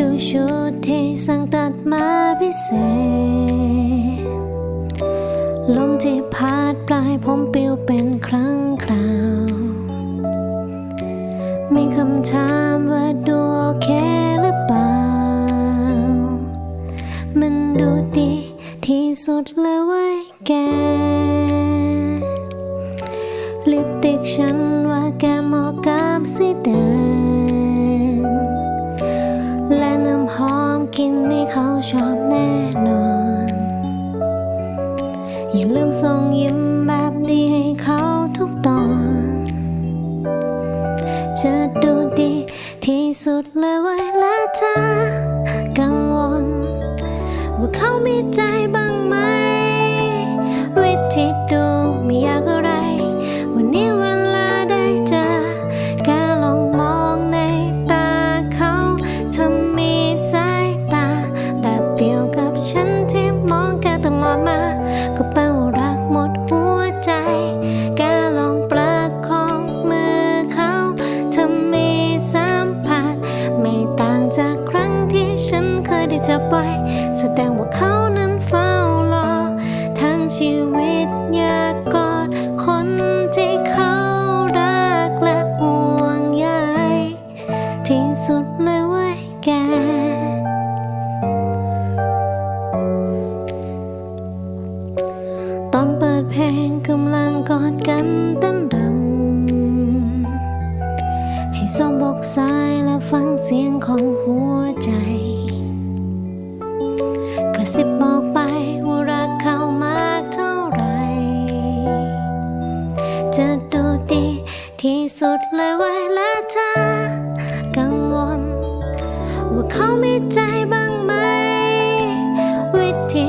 ดูชุดที่สั่งตัดมาพิเศษ ลมที่พัดปลายผมปิวเป็นครั้งคราว มีคำถามว่าดูโอเคหรือเปล่า มันดูดีที่สุดเลยเว้แก ลิปติกฉันว่าแกเหมาะกับสีแดง กินนี่เขาชอบแน่นอน อย่าลืมส่งยิ้มแบบดีให้เขาทุกตอน จะดูดีที่สุดเลยไว้และเธอกังวล ว่าเขามีใจบ้าง จับไว้แสดงว่าเขานั้นเฝ้ารอ ทั้งชีวิตอยากกอดคนที่เขารักและห่วงใยที่สุดเลยเว้แก ตอนเปิดเพลงกำลังกอดกันเต้นรำให้สมบอกสายและฟังเสียงของหัวใจ สิบบอกไปว่ารักเขามากเท่าไร จะดูดีที่สุดเลยไว้และเธอกังวล ว่าเขามีใจบ้างไหม วิธี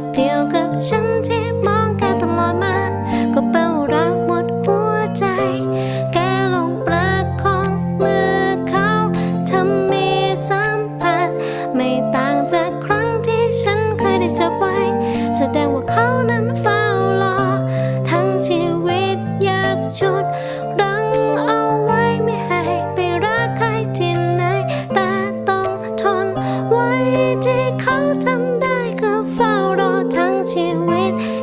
บเดียวกับฉันที่ it went.